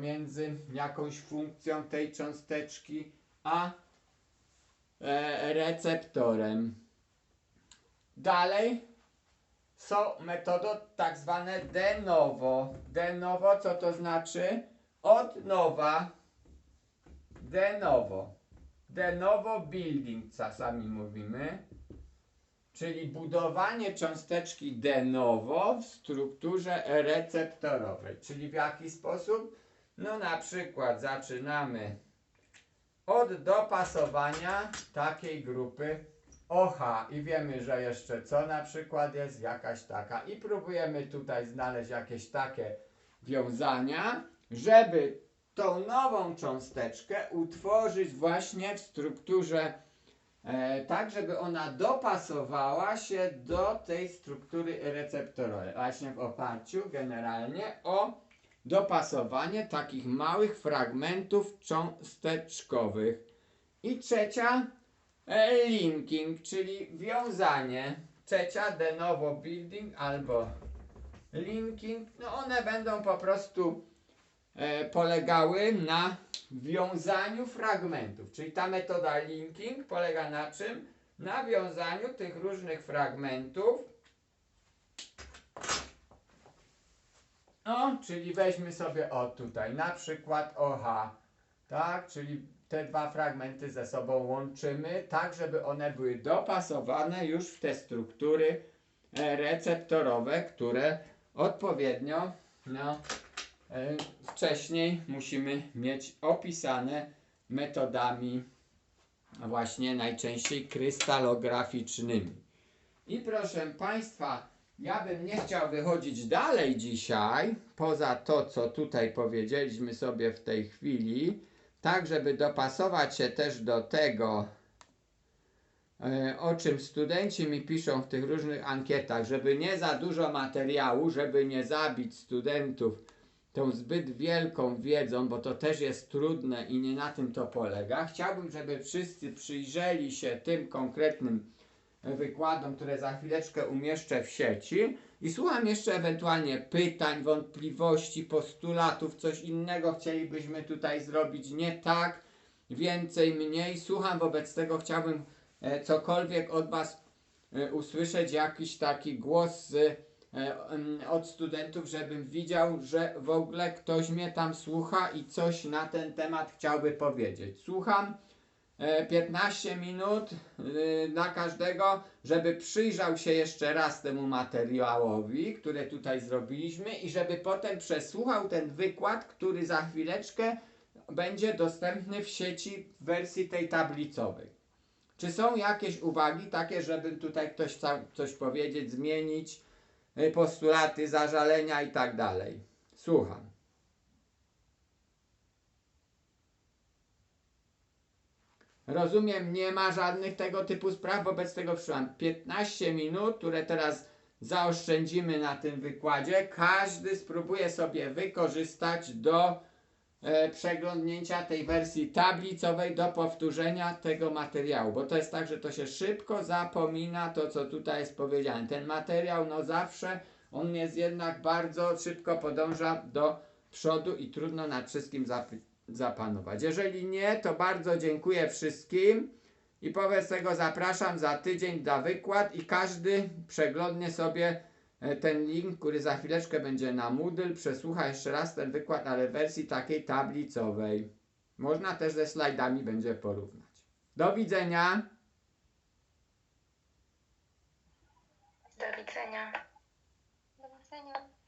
pomiędzy jakąś funkcją tej cząsteczki a e, receptorem. Dalej są metody tak zwane de novo. De novo co to znaczy? Od nowa. De novo. De novo building czasami mówimy. Czyli budowanie cząsteczki de novo w strukturze receptorowej. Czyli w jaki sposób? No na przykład zaczynamy od dopasowania takiej grupy OH i wiemy, że jeszcze co na przykład jest jakaś taka i próbujemy tutaj znaleźć jakieś takie wiązania, żeby tą nową cząsteczkę utworzyć właśnie w strukturze e, tak, żeby ona dopasowała się do tej struktury receptorowej. Właśnie w oparciu generalnie o dopasowanie takich małych fragmentów cząsteczkowych. I trzecia e, linking, czyli wiązanie. Trzecia de novo building albo linking. No one będą po prostu e, polegały na wiązaniu fragmentów. Czyli ta metoda linking polega na czym? Na wiązaniu tych różnych fragmentów. No, czyli weźmy sobie o tutaj, na przykład OH, tak? Czyli te dwa fragmenty ze sobą łączymy, tak żeby one były dopasowane już w te struktury e, receptorowe, które odpowiednio no, e, wcześniej musimy mieć opisane metodami właśnie najczęściej krystalograficznymi. I proszę Państwa, ja bym nie chciał wychodzić dalej dzisiaj, poza to, co tutaj powiedzieliśmy sobie w tej chwili, tak żeby dopasować się też do tego, e, o czym studenci mi piszą w tych różnych ankietach, żeby nie za dużo materiału, żeby nie zabić studentów tą zbyt wielką wiedzą, bo to też jest trudne i nie na tym to polega. Chciałbym, żeby wszyscy przyjrzeli się tym konkretnym wykładom, które za chwileczkę umieszczę w sieci i słucham jeszcze ewentualnie pytań, wątpliwości, postulatów, coś innego chcielibyśmy tutaj zrobić nie tak, więcej, mniej. Słucham, wobec tego chciałbym e, cokolwiek od Was e, usłyszeć, jakiś taki głos e, od studentów, żebym widział, że w ogóle ktoś mnie tam słucha i coś na ten temat chciałby powiedzieć. Słucham. E, 15 minut y, na każdego, żeby przyjrzał się jeszcze raz temu materiałowi, który tutaj zrobiliśmy i żeby potem przesłuchał ten wykład, który za chwileczkę będzie dostępny w sieci w wersji tej tablicowej. Czy są jakieś uwagi takie, żeby tutaj ktoś chciał coś powiedzieć, zmienić, y, postulaty, zażalenia i tak dalej? Słucham. Rozumiem, nie ma żadnych tego typu spraw, wobec tego przyszłam 15 minut, które teraz zaoszczędzimy na tym wykładzie. Każdy spróbuje sobie wykorzystać do e, przeglądnięcia tej wersji tablicowej, do powtórzenia tego materiału, bo to jest tak, że to się szybko zapomina, to co tutaj jest powiedziane. Ten materiał, no zawsze, on jest jednak bardzo szybko podąża do przodu i trudno nad wszystkim zapytać zapanować. Jeżeli nie, to bardzo dziękuję wszystkim i wobec tego zapraszam za tydzień na wykład i każdy przeglądnie sobie e, ten link, który za chwileczkę będzie na Moodle, przesłucha jeszcze raz ten wykład, ale w wersji takiej tablicowej. Można też ze slajdami będzie porównać. Do widzenia. Do widzenia. Do widzenia.